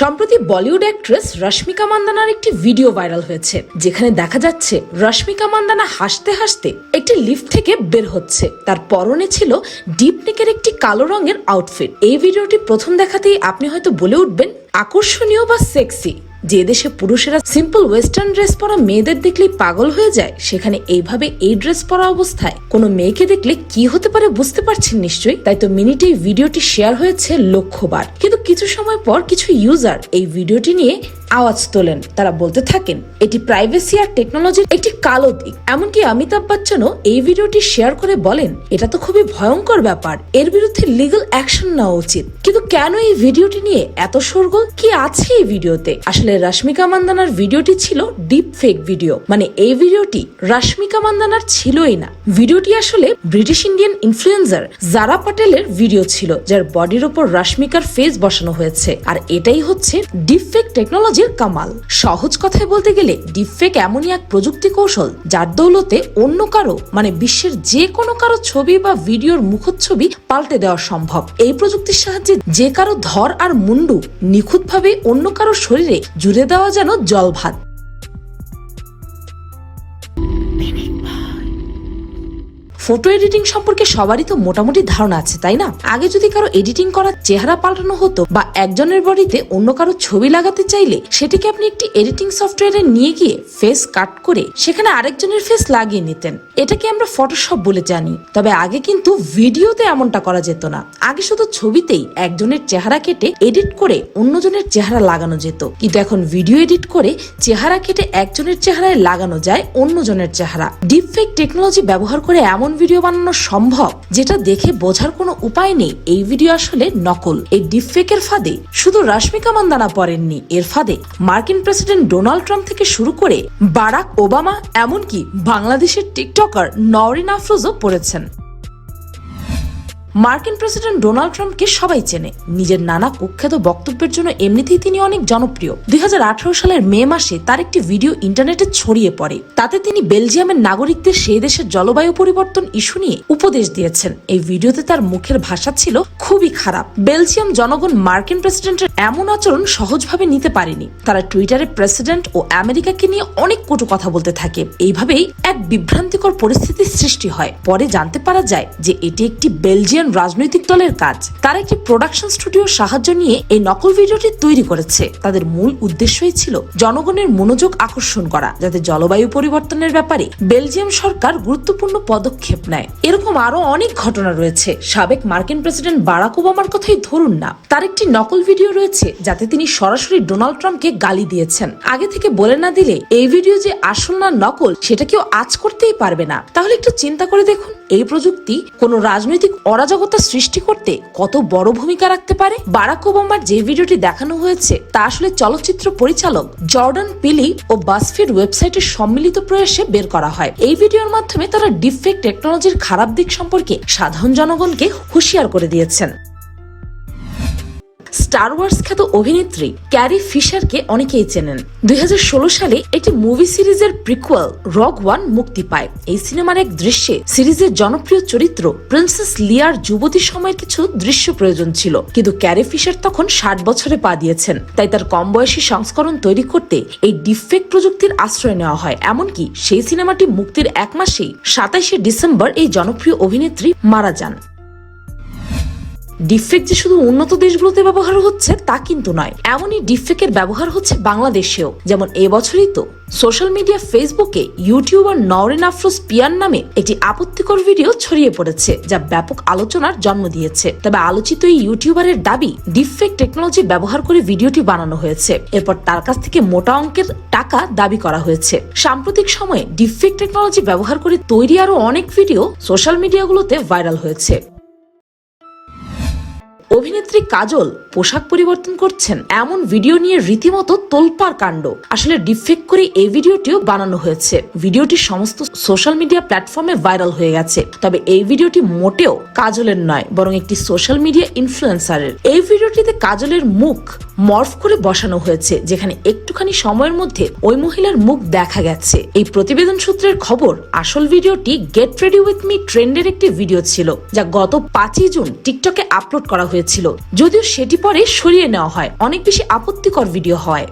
সম্প্রতি বলিউড অ্যাক্ট্রেস রশ্মিকা মান্দানার একটি video viral হয়েছে, যেখানে দেখা যাচ্ছে রশ্মিকা মান্দানা হাসতে হাসতে একটি লিফট থেকে বের হচ্ছে। তার পরনে ছিল ডিপ নেকের একটি কালো রঙের আউটফিট। এই ভিডিওটি প্রথম দেখাতেই আপনি হয়তো বলে উঠবেন, আকর্ষণীয় বা সেক্সি। যে দেশে পুরুষেরা সিম্পল ওয়েস্টার্ন ড্রেস পরা মেয়েদের দেখলেই পাগল হয়ে যায়, সেখানে এইভাবে এই ড্রেস পরা অবস্থায় কোনো মেয়েকে দেখলে কি হতে পারে বুঝতে পারছেন নিশ্চয়ই? তাই তো মিনিটে ভিডিওটি শেয়ার হয়েছে লক্ষ্যবার কিন্তু কিছু সময় পর কিছু ইউজার এই ভিডিওটি নিয়ে আওয়াজ তোলেন, তারা বলতে থাকেন, এটি প্রাইভেসি আর টেকনোলজির একটি কালো দিক। এমনকি অমিতাভ বচ্চনও এই ভিডিওটি শেয়ার করে বলেন, এটা তো খুবই ভয়ঙ্কর ব্যাপার। এর বিরুদ্ধে লিগ্যাল অ্যাকশন নেওয়া উচিত। কিন্তু কেন এই ভিডিওটি নিয়ে এত শোরগোল? কি আছে এই ভিডিওতে? আসলে রাশ্মিকা মান্দানার ভিডিওটি ছিল ডিপ ফেক ভিডিও মানে এই ভিডিওটি রাশ্মিকা মান্দানার ছিলই না। ভিডিওটি আসলে ব্রিটিশ ইন্ডিয়ান ইনফ্লুয়েন্সার জারা পাটেলের ভিডিও ছিল, যার বডির ওপর রাশ্মিকার ফেস বসানো হয়েছে। আর এটাই হচ্ছে ডিপ ফেক টেকনোলজির কামাল। সহজ কথায় বলতে গেলে ডিপফেক এমনই এক প্রযুক্তি কৌশল যার দৌলতে অন্য কারও মানে বিশ্বের যে কোনো কারও ছবি বা ভিডিওর মুখচ্ছবি পাল্টে দেওয়া সম্ভব। এই প্রযুক্তির সাহায্যে যে কারও ধর আর মুন্ডু নিখুঁতভাবে অন্য কারও শরীরে জুড়ে দেওয়া যেন জল ভাত ফটো এডিটিং সম্পর্কে সবারই তো মোটামুটি ধারণা আছে, তাই না? আগে যদি কারও এডিটিং করার চেহারা পাল্টানো হতো বা একজনের বডিতে অন্য কারও ছবি লাগাতে চাইলে, সেটিকে আপনি একটি এডিটিং সফটওয়্যারে নিয়ে গিয়ে ফেস কাট করে সেখানে আরেকজনের ফেস লাগিয়ে নিতেন। এটাকে আমরা ফটোশপ বলে জানি। তবে আগে কিন্তু ভিডিওতে এমনটা করা যেত না। আগে শুধু ছবিতেই একজনের চেহারা কেটে এডিট করে অন্যজনের চেহারা লাগানো যেত। কিন্তু এখন ভিডিও এডিট করে চেহারা কেটে একজনের চেহারায় লাগানো যায় অন্যজনের চেহারা। ডিপফেক টেকনোলজি ব্যবহার করে এমন ভিডিও বানানো সম্ভব, যেটা দেখে বোঝার কোনো উপায় নেই। এই ভিডিও আসলে নকল, এই ডিপফেকের ফাঁদে। শুধু রাশ্মিকা মান্দানা পড়েননি, এর ফাঁদে। মার্কিন প্রেসিডেন্ট ডোনাল্ড ট্রাম্প থেকে শুরু করে বারাক ওবামা, এমনকি বাংলাদেশের টিকটকার নওরিন আফরোজও পড়েছেন। মার্কিন প্রেসিডেন্ট ডোনাল্ড ট্রাম্পকে সবাই চেনে। নিজের নানা কুখ্যাত বক্তব্যের জন্য এমনিতেই তিনি অনেক জনপ্রিয়। দু হাজার আঠারো সালের মে মাসে তার একটি ভিডিও ইন্টারনেটে ছড়িয়ে পড়ে। তাতে তিনি বেলজিয়ামের নাগরিকদের সেই দেশের জলবায়ু পরিবর্তন ইস্যু নিয়ে উপদেশ দিয়েছেন। এই ভিডিওতে তার মুখের ভাষা ছিল খুবই খারাপ। বেলজিয়াম জনগণ মার্কিন প্রেসিডেন্টের এমন আচরণ সহজভাবে নিতে পারেনি। তারা টুইটারে প্রেসিডেন্ট ও আমেরিকাকে নিয়ে অনেক কটু কথা বলতে থাকে। এইভাবেই এক বিভ্রান্তিকর পরিস্থিতির সৃষ্টি হয়। পরে জানতে পারা যায় যে এটি একটি বেলজিয়ান রাজনৈতিক দলের কাজ। তারা একটি প্রোডাকশন স্টুডিওর সাহায্য নিয়ে এই নকল ভিডিওটি তৈরি করেছে। তাদের মূল উদ্দেশ্যই ছিল জনগণের মনোযোগ আকর্ষণ করা, যাতে জলবায়ু পরিবর্তনের ব্যাপারে বেলজিয়াম সরকার গুরুত্বপূর্ণ পদক্ষেপ নেয়। এরকম আরও অনেক ঘটনা রয়েছে। সাবেক মার্কিন প্রেসিডেন্ট বারাক ওবামার কথাই ধরুন না। তার একটি নকল ভিডিও রয়েছে, যাতে তিনি সরাসরি ডোনাল্ড ট্রাম্পকে গালি দিয়েছেন। আগে থেকে বলে না দিলে এই ভিডিও যে আসল না নকল, সেটা কেউ আজ করতেই পারবে না। তাহলে একটু চিন্তা করে দেখুন, এই প্রযুক্তি কোনো রাজনৈতিক অরাজকতা সৃষ্টি করতে কত বড় ভূমিকা রাখতে পারে? বারাক ওবামার যে ভিডিওটি দেখানো হয়েছে, তা আসলে চলচ্চিত্র পরিচালক জর্ডান পিলি ও বাসফির ওয়েবসাইটের সম্মিলিত প্রয়াসে বের করা হয়। এই ভিডিওর মাধ্যমে তারা ডিফেক্ট টেকনোলজির খারাপ দিক সম্পর্কে সাধারণ জনগণকে হুঁশিয়ার করে দিয়েছেন। স্টার ওয়ার্স খ্যাত অভিনেত্রী ক্যারি ফিশারকে অনেকেই চেনেন। দুই হাজার ষোলো সালে একটি মুভি সিরিজের প্রিকুয়াল রগ ওয়ান মুক্তি পায়। এই সিনেমার এক দৃশ্যে সিরিজের জনপ্রিয় চরিত্র প্রিন্সেস লিয়ার যুবতী সময়ের কিছু দৃশ্য প্রয়োজন ছিল। কিন্তু ক্যারি ফিশার তখন ষাট বছরে পা দিয়েছেন। তাই তার কম বয়সী সংস্করণ তৈরি করতে এই ডিফেক্ট প্রযুক্তির আশ্রয় নেওয়া হয়। এমনকি সেই সিনেমাটি মুক্তির এক মাসেই সাতাইশে ডিসেম্বর এই জনপ্রিয় অভিনেত্রী মারা যান। ডিফেক যে শুধু উন্নত দেশগুলোতে ব্যবহার হচ্ছে তা কিন্তু নয়, এমনই ডিফেকের ব্যবহার হচ্ছে বাংলাদেশেও। যেমন এবছরই তো সোশ্যাল মিডিয়া ফেসবুকে ইউটিউবার নওরিন আফরোজ পিয়ান নামে একটি আপত্তিকর ভিডিও ছড়িয়ে পড়েছে, যা ব্যাপক আলোচনার জন্ম দিয়েছে। তবে আলোচিত এই ইউটিউবারের দাবি ডিফেক টেকনোলজি ব্যবহার করে ভিডিওটি বানানো হয়েছে। এরপর তার কাছ থেকে মোটা অঙ্কের টাকা দাবি করা হয়েছে। সাম্প্রতিক সময়ে ডিফেক টেকনোলজি ব্যবহার করে তৈরি আরও অনেক ভিডিও সোশ্যাল মিডিয়াগুলোতে ভাইরাল হয়েছে। অভিনেত্রী কাজল পোশাক পরিবর্তন করছেন? এমন ভিডিও নিয়ে রীতিমতো তোলপাড় কাণ্ড। আসলে ডিফেক্ট করে এই ভিডিওটিও বানানো হয়েছে। ভিডিওটি সমস্ত সোশ্যাল মিডিয়া প্ল্যাটফর্মে ভাইরাল হয়ে গেছে। তবে এই ভিডিওটি মোটেও কাজলের নয়, বরং একটি সোশ্যাল মিডিয়া ইনফ্লুয়েন্সারের। এই ভিডিওটিতে কাজলের মুখ মর্ফ করে বসানো হয়েছে, যেখানে একটুখানি সময়ের মধ্যে ওই মহিলার মুখ দেখা গেছে। এই প্রতিবেদন সূত্রের খবর, আসল ভিডিওটি গেট রেডি উইথ মি ট্রেন্ডের একটি ভিডিও ছিল, যা গত পাঁচই জুন টিকটকে আপলোড করা হয়েছিল। যদিও সেটি পরে সরিয়ে নেওয়া হয়। অনেক বেশি আপত্তিকর ভিডিও হয়।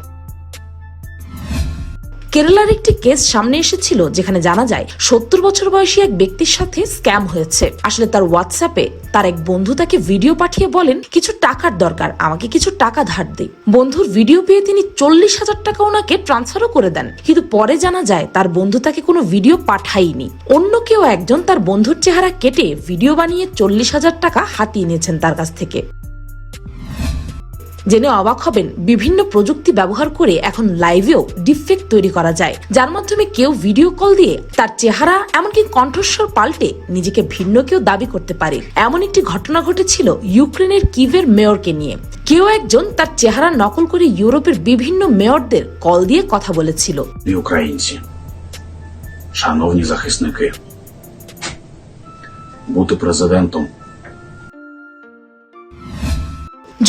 কেরালার একটি কেস সামনে এসেছিল যেখানে জানা যায়, সত্তর বছর বয়সী এক ব্যক্তির সাথে স্ক্যাম হয়েছে। আসলে তার হোয়াটসঅ্যাপে তার এক বন্ধু তাকে ভিডিও পাঠিয়ে বলেন, কিছু টাকার দরকার, আমাকে কিছু টাকা ধার দে। বন্ধুর ভিডিও পেয়ে তিনি চল্লিশ হাজার টাকা ওনাকে ট্রান্সফারও করে দেন। কিন্তু পরে জানা যায়, তার বন্ধু তাকে কোনো ভিডিও পাঠায়নি। অন্য কেউ একজন তার বন্ধুর চেহারা কেটে ভিডিও বানিয়ে চল্লিশ হাজার টাকা হাতিয়ে নিয়েছেন তার কাছ থেকে। জেনে অবাক হবেন বিভিন্ন প্রযুক্তি ব্যবহার করে এখন লাইভেও ডিফেক্ট তৈরি করা যায় যার মাধ্যমে কেউ ভিডিও কল দিয়ে তার চেহারা এমনকি কণ্ঠস্বর পাল্টে নিজেকে ভিন্ন কেউ দাবি করতে পারে এমন একটি ঘটনা ঘটেছিল ইউক্রেনের কিভের মেয়রকে নিয়ে কেউ একজন তার চেহারা নকল করে ইউরোপের বিভিন্ন মেয়রদের কল দিয়ে কথা বলেছিল і українці. Шановні захисники, бути президентом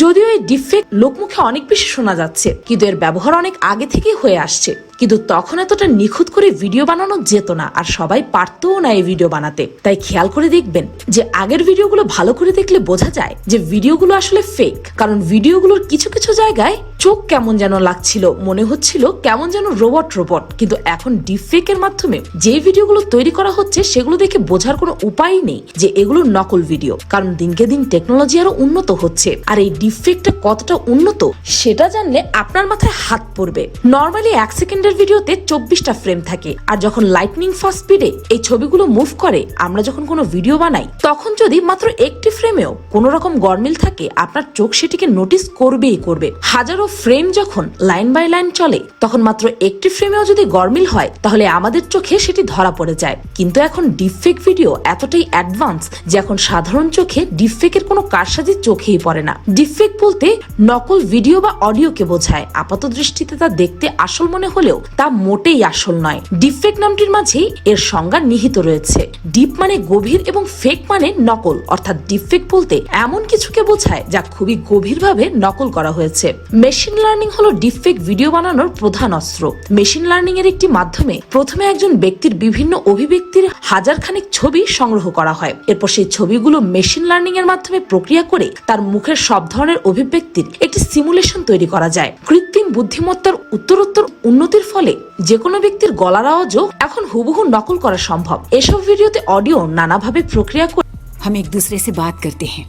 যদিও এই ডিফেক্ট লোকমুখে অনেক বেশি শোনা যাচ্ছে, কিন্তু এর ব্যবহার অনেক আগে থেকেই হয়ে আসছে। কিন্তু তখন এতটা নিখুঁত করে ভিডিও বানানো যেত না, আর সবাই পারতও না এই ভিডিও বানাতে। তাই খেয়াল করে দেখবেন যে আগের ভিডিওগুলো ভালো করে দেখলে বোঝা যায় যে ভিডিওগুলো আসলে ফেক কারণ ভিডিওগুলোর কিছু কিছু জায়গায় চোখ কেমন যেন লাগছিল, মনে হচ্ছিল কেমন যেন রোবট রোবট কিন্তু এখন ডিফেকের মাধ্যমে যে ভিডিওগুলো তৈরি করা হচ্ছে, সেগুলো দেখে বোঝার কোনো উপায় নেই যে এগুলো নকল ভিডিও, কারণ দিনকে দিন টেকনোলজি আরও উন্নত হচ্ছে। আর এই ডিফেক্টটা কতটা উন্নত, সেটা জানলে আপনার মাথায় হাত পড়বে। নর্মালি এক সেকেন্ডের ভিডিওতে চব্বিশটা ফ্রেম থাকে। আর যখন লাইটনিং ফাস্ট স্পিডে এই ছবিগুলো মুভ করে, আমরা যখন কোনো ভিডিও বানাই, তখন যদি মাত্র একটি ফ্রেমেও কোনো রকম গরমিল থাকে, আপনার চোখ সেটিকে নোটিস করবেই করবে। হাজারো ফ্রেম যখন লাইন বাই লাইন চলে, তখন মাত্র একটি ফ্রেমেও যদি গরমিল হয়, তাহলে আমাদের চোখে সেটি ধরা পড়ে যায়। কিন্তু এখন ডিফেক ভিডিও এতটাই অ্যাডভান্স যে এখন সাধারণ চোখে ডিফেকের কোনো কারসাজি চোখেই পড়ে না। ডিফেক বলতে নকল ভিডিও বা অডিওকে বোঝায়। আপাত দৃষ্টিতে তা দেখতে আসল মনে হলেও তা মোটেই আসল নয়। ডিফেক নামটির মাঝেই এর সংজ্ঞা নিহিত রয়েছে। ডিপ মানে গভীর এবং ফেক মানে নকল, অর্থাৎ ডিফেক বলতে এমন কিছুকে বোঝায় যা খুবই গভীরভাবে নকল করা হয়েছে। মেশিন লার্নিং হলো ডিফেক ভিডিও বানানোর প্রধান অস্ত্র। মেশিন লার্নিং এর একটি মাধ্যমে প্রথমে একজন ব্যক্তির বিভিন্ন অভিব্যক্তির হাজার খানিক ছবি সংগ্রহ করা হয়। এরপর সেই ছবিগুলো মেশিন লার্নিং এর মাধ্যমে প্রক্রিয়া করে তার মুখের সব ধরনের অভিব্যক্তির একটি সিমুলেশন তৈরি করা যায়। কৃত্রিম বুদ্ধিমত্তার উত্তরোত্তর উন্নতির ফলে যে কোনো ব্যক্তির গলার আওয়াজও এখন হুবহু নকল করা সম্ভব এসব ভিডিওতে অডিও নানাভাবে প্রক্রিয়া করে हम एक दूसरे से बात करते हैं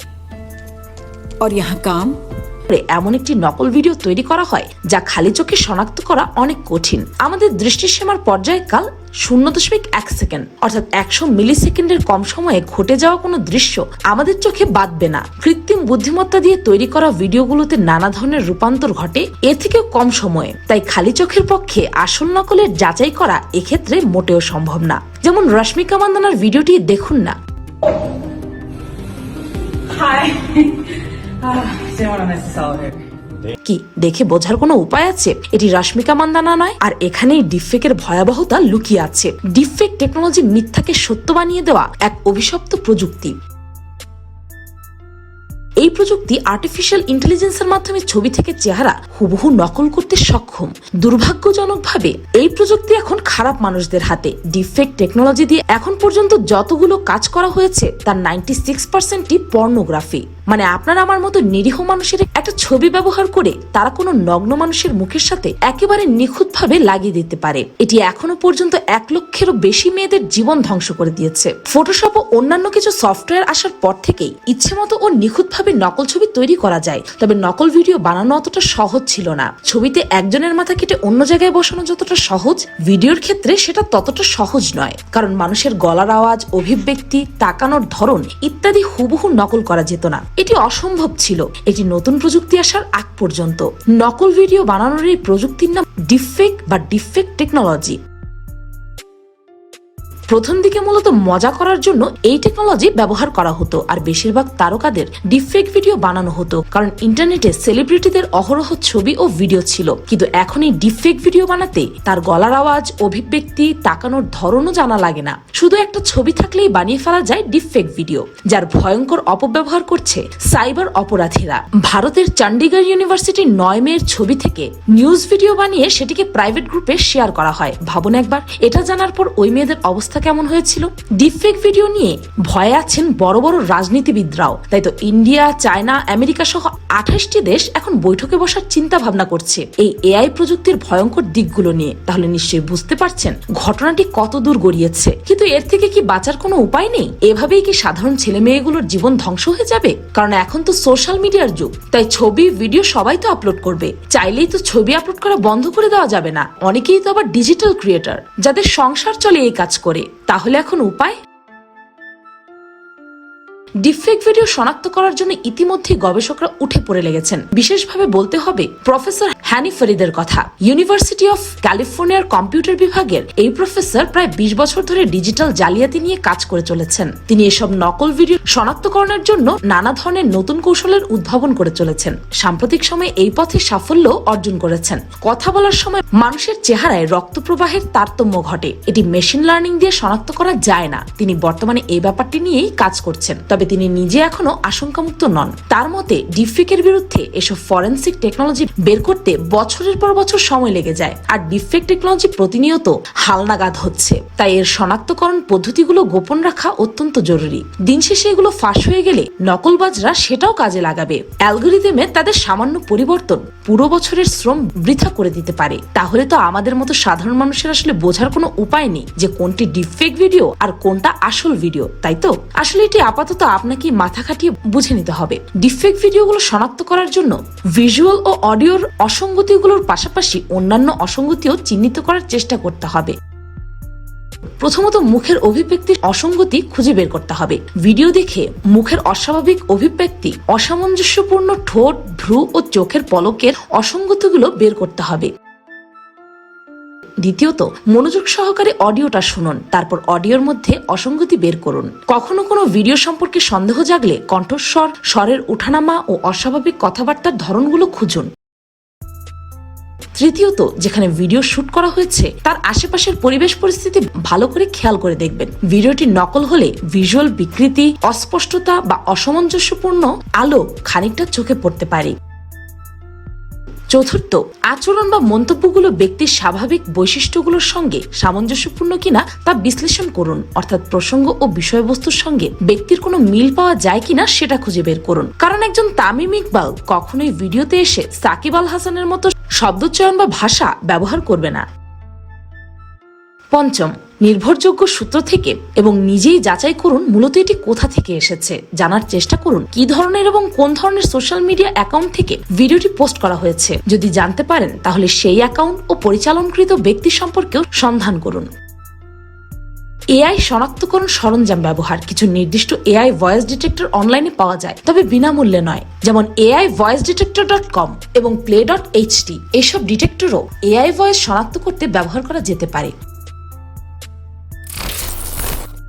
और यहाँ काम করে এমন একটি নকল ভিডিও তৈরি করা হয়, যা খালি চোখে শনাক্ত করা অনেক কঠিন। আমাদের দৃষ্টিসীমার পর্যায়কাল শূন্য দশমিক এক সেকেন্ড, অর্থাৎ একশো মিলি সেকেন্ডের কম সময়ে ঘটে যাওয়া কোনো দৃশ্য আমাদের চোখে বাঁধবে না। কৃত্রিম বুদ্ধিমত্তা দিয়ে তৈরি করা ভিডিওগুলোতে নানা ধরনের রূপান্তর ঘটে এর থেকেও কম সময়ে। তাই খালি চোখের পক্ষে আসল নকলের যাচাই করা এক্ষেত্রে মোটেও সম্ভব না। যেমন রশ্মিকা মান্দানার ভিডিওটি দেখুন না। কি, দেখে বোঝার কোনো উপায় আছে? এটি রাশ্মিকা মান্দানা নয়, আর এখানেই ডিফেকের ভয়াবহতা লুকিয়ে আছে। ডিফেক টেকনোলজি মিথ্যাকে সত্য বানিয়ে দেওয়া এক অভিশপ্ত প্রযুক্তি। এই প্রযুক্তি আর্টিফিশিয়াল ইন্টেলিজেন্সের মাধ্যমে ছবি থেকে চেহারা হুবহু নকল করতে সক্ষম। দুর্ভাগ্যজনকভাবে, এই প্রযুক্তি এখন খারাপ মানুষদের হাতে। ডিফেক্ট টেকনোলজি দিয়ে এখন পর্যন্ত যতগুলো কাজ করা হয়েছে, তার নাইনটি সিক্স পার্সেন্টই পর্নোগ্রাফি মানে আপনার আমার মতো নিরীহ মানুষের একটা ছবি ব্যবহার করে তারা কোনো নগ্ন মানুষের মুখের সাথে একেবারে নিখুঁতভাবে লাগিয়ে দিতে পারে। এটি এখনও পর্যন্ত এক লক্ষেরও বেশি মেয়েদের জীবন ধ্বংস করে দিয়েছে। ফটোশপ ও অন্যান্য কিছু সফটওয়্যার আসার পর থেকেই ইচ্ছে মতো ও নিখুঁতভাবে নকল ছবি তৈরি করা যায়। তবে নকল ভিডিও বানানো অতটা সহজ ছিল না। ছবিতে একজনের মাথা কেটে অন্য জায়গায় বসানো যতটা সহজ, ভিডিওর ক্ষেত্রে সেটা ততটা সহজ নয়। কারণ মানুষের গলার আওয়াজ, অভিব্যক্তি, তাকানোর ধরন ইত্যাদি হুবহু নকল করা যেত না। এটি অসম্ভব ছিল। এটি নতুন প্রযুক্তি আসার আগ পর্যন্ত। নকল ভিডিও বানানোর এই প্রযুক্তির নাম ডিফেক্ট বা ডিফেক্ট টেকনোলজি প্রথম দিকে মূলত মজা করার জন্য এই টেকনোলজি ব্যবহার করা হতো, আর বেশিরভাগ তারকাদের ডিফেক ভিডিও বানানো হতো, কারণ ইন্টারনেটে সেলিব্রিটিদের অহরহ ছবি ও ভিডিও ছিল। কিন্তু এখন এই ডিফেক ভিডিও বানাতে তার গলার আওয়াজ, অভিব্যক্তি, তাকানোর ধরনও জানা লাগে না। শুধু একটা ছবি থাকলেই বানিয়ে ফেলা যায় ডিফেক ভিডিও যার ভয়ঙ্কর অপব্যবহার করছে সাইবার অপরাধীরা। ভারতের চণ্ডীগড় ইউনিভার্সিটির নয় মেয়ের ছবি থেকে নিউজ ভিডিও বানিয়ে সেটিকে প্রাইভেট গ্রুপে শেয়ার করা হয়। ভাবুন একবার, এটা জানার পর ওই মেয়েদের অবস্থা অবস্থা কেমন হয়েছিল? ডিপফেক ভিডিও নিয়ে ভয়ে আছেন বড় বড় রাজনীতিবিদরাও। তাই তো ইন্ডিয়া, চায়না, আমেরিকা সহ আঠাশটি দেশ এখন বৈঠকে বসার চিন্তা ভাবনা করছে। এই এআই প্রযুক্তির ভয়ঙ্কর দিকগুলো নিয়ে। তাহলে নিশ্চয়ই বুঝতে পারছেন ঘটনাটি কত দূর গড়িয়েছে। কিন্তু এর থেকে কি বাঁচার কোনো উপায় নেই? এভাবেই কি সাধারণ ছেলে মেয়েগুলোর জীবন ধ্বংস হয়ে যাবে? কারণ এখন তো সোশ্যাল মিডিয়ার যুগ। তাই ছবি, ভিডিও সবাই তো আপলোড করবে। চাইলেই তো ছবি আপলোড করা বন্ধ করে দেওয়া যাবে না। অনেকেই তো আবার ডিজিটাল ক্রিয়েটার, যাদের সংসার চলে এই কাজ করে। তাহলে এখন উপায়? ডিফেক্ট ভিডিও শনাক্ত করার জন্য ইতিমধ্যে গবেষকরা উঠে পড়ে লেগেছেন। বিশেষভাবে বলতে হবে, প্রফেসর হ্যানি ফরিদের কথা। ইউনিভার্সিটি অফ ক্যালিফোর্নিয়ার কম্পিউটার বিভাগের এই প্রফেসর প্রায় বিশ বছর ধরে ডিজিটাল জালিয়াতি নিয়ে কাজ করে চলেছেন। তিনি এসব নকল ভিডিও শনাক্তকরণের জন্য নানা ধরনের নতুন কৌশলের উদ্ভাবন করে চলেছেন। সাম্প্রতিক সময়ে এই পথে সাফল্য অর্জন করেছেন। কথা বলার সময় মানুষের চেহারায় রক্ত প্রবাহের তারতম্য ঘটে। এটি মেশিন লার্নিং দিয়ে শনাক্ত করা যায় না। তিনি বর্তমানে এই ব্যাপারটি নিয়েই কাজ করছেন। তবে তিনি নিজে এখনও আশঙ্কামুক্ত নন। তার মতে ডিফেকের বিরুদ্ধে এসব ফরেন্সিক টেকনোলজি বের করতে বছরের পর বছর সময় লেগে যায় আর ডিফেক্ট টেকনোলজি প্রতিনিয়ত হালনাগাদ হচ্ছে। তাই এর শনাক্তকরণ পদ্ধতিগুলো গোপন রাখা অত্যন্ত জরুরি। দিন শেষে এগুলো ফাঁস হয়ে গেলে নকলবাজরা সেটাও কাজে লাগাবে। অ্যালগোরিদমে তাদের সামান্য পরিবর্তন পুরো বছরের শ্রম বৃথা করে দিতে পারে। তাহলে তো আমাদের মতো সাধারণ মানুষের আসলে বোঝার কোনো উপায় নেই যে কোনটি ডিফেক ভিডিও আর কোনটা আসল ভিডিও, তাই তো? আসলে এটি আপাতত আপনাকে মাথা খাটিয়ে বুঝে নিতে হবে। ডিফেক ভিডিওগুলো শনাক্ত করার জন্য ভিজুয়াল ও অডিওর অসঙ্গতিগুলোর পাশাপাশি অন্যান্য অসঙ্গতিও চিহ্নিত করার চেষ্টা করতে হবে। প্রথমত মুখের অভিব্যক্তির অসঙ্গতি খুঁজে বের করতে হবে। ভিডিও দেখে মুখের অস্বাভাবিক অভিব্যক্তি, অসামঞ্জস্যপূর্ণ ঠোঁট, ভ্রু ও চোখের পলকের অসঙ্গতিগুলো বের করতে হবে। দ্বিতীয়ত, মনোযোগ সহকারে অডিওটা শুনুন, তারপর অডিওর মধ্যে অসঙ্গতি বের করুন। কখনো কোনো ভিডিও সম্পর্কে সন্দেহ জাগলে কণ্ঠস্বর, স্বরের উঠানামা ও অস্বাভাবিক কথাবার্তার ধরনগুলো খুঁজুন। তৃতীয়ত, যেখানে ভিডিও শুট করা হয়েছে, তার আশেপাশের পরিবেশ পরিস্থিতি ভালো করে খেয়াল করে দেখবেন। ভিডিওটি নকল হলে ভিজুয়াল বিকৃতি, অস্পষ্টতা বা অসামঞ্জস্যপূর্ণ আলো খানিকটা চোখে পড়তে পারে। চতুর্থ, আচরণ বা মন্তব্যগুলো ব্যক্তির স্বাভাবিক বৈশিষ্ট্যগুলোর সঙ্গে সামঞ্জস্যপূর্ণ কিনা তা বিশ্লেষণ করুন। অর্থাৎ প্রসঙ্গ ও বিষয়বস্তুর সঙ্গে ব্যক্তির কোনো মিল পাওয়া যায় কিনা সেটা খুঁজে বের করুন। কারণ একজন তামিম ইকবাল কখনোই ভিডিওতে এসে সাকিব আল হাসানের মতো শব্দচয়ন বা ভাষা ব্যবহার করবে না। পঞ্চম নির্ভরযোগ্য সূত্র থেকে এবং নিজেই যাচাই করুন মূলত এটি কোথা থেকে এসেছে। জানার চেষ্টা করুন কি ধরনের এবং কোন ধরনের সোশ্যাল মিডিয়া অ্যাকাউন্ট থেকে ভিডিওটি পোস্ট করা হয়েছে। যদি জানতে পারেন, তাহলে সেই অ্যাকাউন্ট ও পরিচালনকৃত ব্যক্তি সম্পর্কেও সন্ধান করুন। এআই শনাক্তকরণ সরঞ্জাম ব্যবহার। কিছু নির্দিষ্ট এআই ভয়েস ডিটেক্টর অনলাইনে পাওয়া যায়, তবে বিনামূল্যে নয়। যেমন AI voice detector dot com এবং প্লে ডট এইচডি এসব ডিটেক্টরও এআই ভয়েস শনাক্ত করতে ব্যবহার করা যেতে পারে।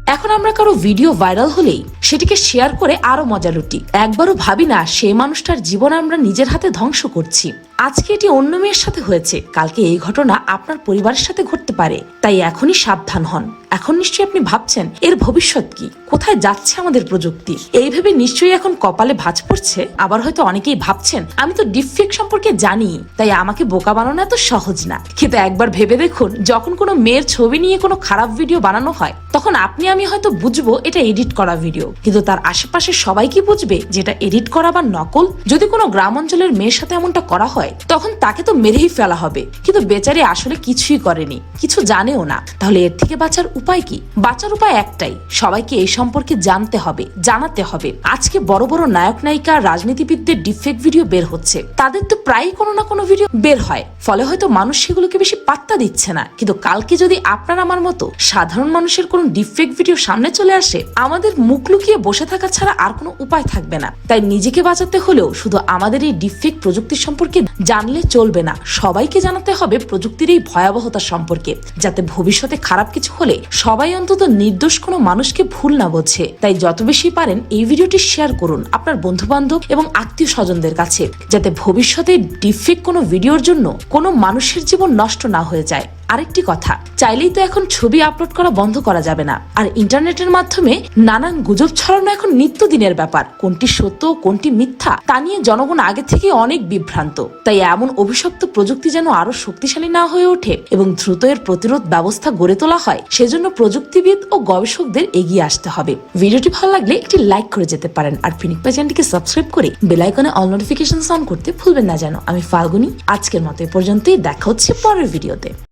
এখন আমরা কারও ভিডিও ভাইরাল হলেই সেটিকে শেয়ার করে আরও মজা লুটি। একবারও ভাবি না, সেই মানুষটার জীবন আমরা নিজের হাতে ধ্বংস করছি। আজকে এটি অন্য মেয়ের সাথে হয়েছে। কালকে এই ঘটনা আপনার পরিবারের সাথে ঘটতে পারে। তাই এখনই সাবধান হন। এখন নিশ্চয়ই আপনি ভাবছেন, এর ভবিষ্যৎ কি? কোথায় যাচ্ছে আমাদের প্রযুক্তি? এই ভেবে নিশ্চয়ই এখন কপালে ভাঁজ পড়ছে। আবার হয়তো অনেকেই ভাবছেন, আমি তো ডিফেক্ট সম্পর্কে জানি, তাই আমাকে বোকা বানানো এত সহজ না। কিন্তু একবার ভেবে দেখুন, যখন কোনো মেয়ের ছবি নিয়ে কোনো খারাপ ভিডিও বানানো হয়, তখন আপনি, আমি হয়তো বুঝব এটা এডিট করা ভিডিও কিন্তু তার আশেপাশে সবাই কি বুঝবে যেটা এডিট করা বা নকল? যদি কোনো গ্রাম অঞ্চলের মেয়ের সাথে এমনটা করা হয়, তখন তাকে তো মেরেই ফেলা হবে। কিন্তু বেচারি আসলে কিছুই করেনি, কিছু জানেও না। তাহলে এর থেকে বাঁচার উপায় কি? বাঁচার উপায় একটাই, সবাইকে এই সম্পর্কে জানতে হবে, জানাতে হবে। আজকে বড় বড় নায়ক, নায়িকা, রাজনীতিবিদদের ডিফেক্ট ভিডিও বের হচ্ছে। তাদের তো প্রায়ই কোনো না কোনো ভিডিও বের হয়। ফলে হয়তো মানুষ সেগুলোকে বেশি পাত্তা দিচ্ছে না। কিন্তু কালকে যদি আপনার আমার মতো সাধারণ মানুষের কোনো ডিফেক্ট ভিডিও সামনে চলে আসে, আমাদের মুখ লুকিয়ে বসে থাকা ছাড়া আর কোনো উপায় থাকবে না। তাই নিজেকে বাঁচাতে হলেও শুধু আমাদের এই ডিফেক্ট প্রযুক্তির সম্পর্কে জানলে চলবে না। সবাইকে জানাতে হবে প্রযুক্তির এই ভয়াবহতা সম্পর্কে, যাতে ভবিষ্যতে খারাপ কিছু হলে সবাই অন্তত নির্দোষ কোনো মানুষকে ভুল না বোঝে। তাই যত বেশি পারেন এই ভিডিওটি শেয়ার করুন আপনার বন্ধু বান্ধব এবং আত্মীয় স্বজনদের কাছে, যাতে ভবিষ্যতে ডিফেক্ট কোনো ভিডিওর জন্য কোনো মানুষের জীবন নষ্ট না হয়ে যায়। আরেকটি কথা, চাইলেই তো এখন ছবি আপলোড করা বন্ধ করা যাবে না। আর ইন্টারনেটের মাধ্যমে নানান গুজব ছড়ানো এখন নিত্যদিনের ব্যাপার। কোনটি সত্য, কোনটি মিথ্যা, তা নিয়ে জনগণ আগে থেকে অনেক বিভ্রান্ত। তাই এমন অভিশপ্ত প্রযুক্তি যেন আরও শক্তিশালী না হয়ে ওঠে এবং দ্রুত এর প্রতিরোধ ব্যবস্থা গড়ে তোলা হয়, সেজন্য প্রযুক্তিবিদ ও গবেষকদের এগিয়ে আসতে হবে। ভিডিওটি ভালো লাগলে একটি লাইক করে যেতে পারেন, আর ফিনিক চ্যানেলটিকে সাবস্ক্রাইব করে বেলাইকনে অল নোটিফিকেশন অন করতে ভুলবেন না যেন। আমি ফাল্গুনি, আজকের মতো এ পর্যন্তই, দেখা হচ্ছে পরের ভিডিওতে।